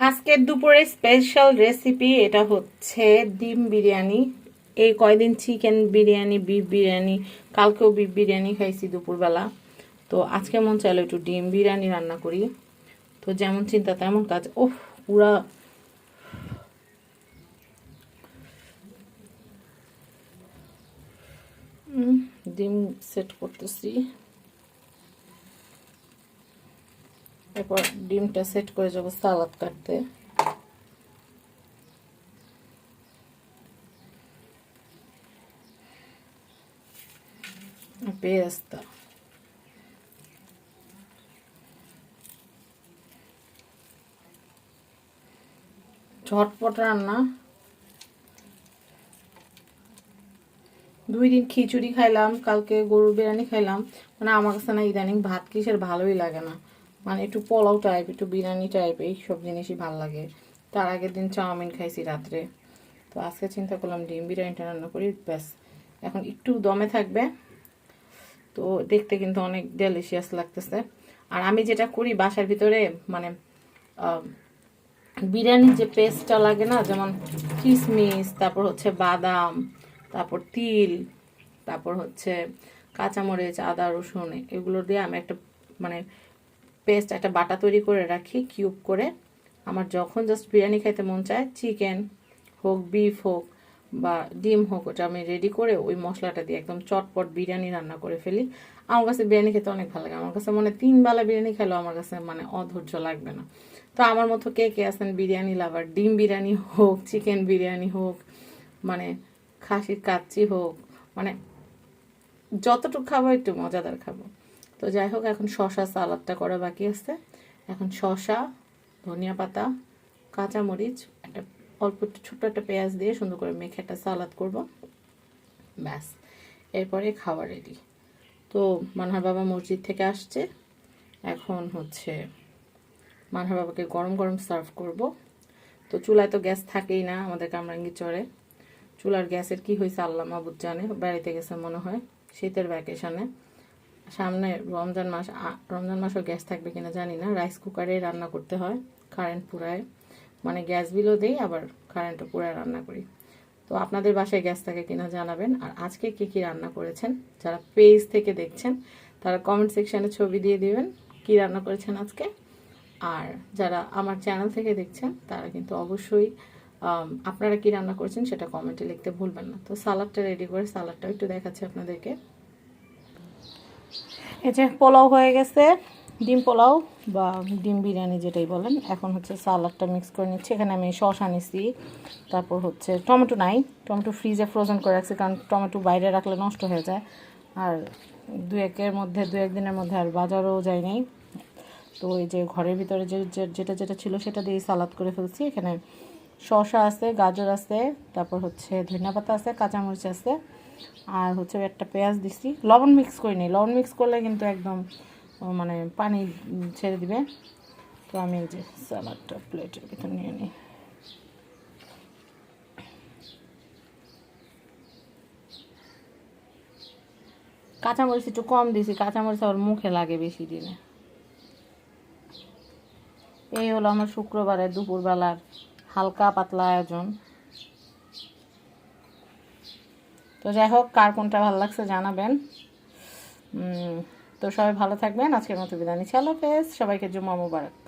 আজকের দুপুরে special recipe এটা হচ্ছে ডিম বিরিয়ানি। এই কয়দিন চিকেন বিরিয়ানি বিফ বিরিয়ানি, কালকেও বিফ বিরিয়ানি খাইছি দুপুরবেলা। তো আজকে মন চাইলো একটু ডিম বিরিয়ানি রান্না করি। তো যেমন চিন্তা তেমন কাজ। ওহ পুরা ডিম সেট করতেছি। এরপর ডিমটা সেট করে যাব সালাদ কাটতে। পেস্তা। ঝটপট রান্না। দুই দিন খিচুড়ি খাইলাম, কালকে গরুর বিরিয়ানি খাইলাম। মানে আমার কাছে না ইদানিং ভাত কিসের ভালোই লাগে না। মানে একটু পোলাও টাইপ একটু বিরিয়ানি টাইপ এই সব জিনিসই ভালো লাগে। তার আগের দিন চাউমিন খাইছি রাত্রে। তো আজকে চিন্তা করলাম ডিম বিরিয়ানিটা রান্না করি, ব্যাস। এখন একটু দমে থাকবে। তো দেখতে কিন্তু অনেক ডেলিশিয়াস লাগতেছে। আর আমি যেটা করি বাসার ভিতরে মানে বিরিয়ানির যে পেস্টটা লাগে না, যেমন কিশমিশ তারপর হচ্ছে বাদাম, তারপর তিল, তারপর হচ্ছে কাঁচামরিচ, আদা, রসুন, এগুলো দিয়ে আমি একটা মানে পেস্ট একটা বাটা তৈরি করে রাখি, কিউব করে। আমার যখন জাস্ট বিরিয়ানি খাইতে মন চায়, চিকেন হোক বিফ হোক বা ডিম হোক, ওটা আমি রেডি করে ওই মশলাটা দিয়ে একদম চটপট বিরিয়ানি রান্না করে ফেলি। আমার কাছে বিরিয়ানি খেতে অনেক ভালো লাগে। আমার কাছে মানে হয় তিন বেলা বিরিয়ানি খেলেও আমার কাছে মানে অধৈর্য লাগবে না। তো আমার মতো কে কে আছেন বিরিয়ানি লাভার, ডিম বিরিয়ানি হোক, চিকেন বিরিয়ানি হোক মানে খাসির কাচ্চি হোক মানে যতটুকু খাব একটু মজাদার খাব। তো যাই হোক এখন শশা সালাদটা করা বাকি আছে। এখন শশা ধনিয়া পাতা, কাঁচামরিচ, একটা অল্প একটু ছোট্ট একটা পেঁয়াজ দিয়ে সুন্দর করে মেখে একটা সালাদ করব। ব্যাস, এরপরে খাওয়া রেডি তো মানহার বাবা মসজিদ থেকে আসছে। এখন হচ্ছে মানহার বাবাকে গরম গরম সার্ভ করব। তো চুলায় তো গ্যাস থাকেই না আমাদের কামরাঙ্গি চড়ে চুলার গ্যাসের কি হয়েছে আল্লাহ মাবুদ জানে, বাড়িতে গেছে মনে হয়, শীতের ভ্যাকেশনে সামনে রমজান মাস রমজান মাসও গ্যাস থাকবে কিনা জানি না। রাইস কুকারে রান্না করতে হয় কারেন্ট পুরায় মানে গ্যাস বিলও দেই, আবার কারেন্টও পুরায় রান্না করি। তো আপনাদের বাসায় গ্যাস থাকে কিনা জানাবেন। আর আজকে কি কি রান্না করেছেন? যারা পেজ থেকে দেখছেন, তারা কমেন্ট সেকশানে ছবি দিয়ে দিবেন কি রান্না করেছেন আজকে। আর যারা আমার চ্যানেল থেকে দেখছেন, তারা কিন্তু অবশ্যই আপনারা কি রান্না করেছেন সেটা কমেন্টে লিখতে ভুলবেন না। তো সালাডটা রেডি করে সালাডটাও একটু দেখাচ্ছি আপনাদেরকে। এই যে পোলাও হয়ে গেছে। ডিম পোলাও বা ডিম বিরিয়ানি যেটাই বলেন। এখন হচ্ছে সালাডটা মিক্স করে নিচ্ছি। এখানে আমি শসা নিছি। তারপর হচ্ছে টমেটো নাই। টমেটো ফ্রিজে ফ্রোজেন করে রাখছি কারণ টমেটো বাইরে রাখলে নষ্ট হয়ে যায়। আর দু একের মধ্যে, দু একদিনের মধ্যে আর বাজারও যায় নাই। তো এই যে ঘরের ভিতরে যে যেটা যেটা ছিল সেটা দিয়ে সালাদ করে ফেলছি। এখানে শসা আছে, গাজর আছে, তারপর হচ্ছে ধনিয়া পাতা আছে, কাঁচামরিচ আছে। আর হচ্ছে একটা পেঁয়াজ দিছি। লবণ মিক্স করে নিই লবণ মিক্স করলে কিন্তু একদম মানে পানি ছেড়ে দিবে। তো আমি যে সালাডটা প্লেটের ভিতর নিয়ে নিই। কাঁচামরিচ একটু কম দিয়েছি কাঁচামরিচ আবার মুখে লাগে বেশি দিনে। এই হলো আমার শুক্রবারে দুপুরবেলার হালকা পাতলা আয়োজন। তো যাই হোক, কার কোনটা ভালো লাগছে জানাবেন। তো সবাই ভালো থাকবেন। আজকের মতো বিদায় নিচ্ছি। আল্লাহ হাফেজ। সবাইকে জুম্মা মুবারক।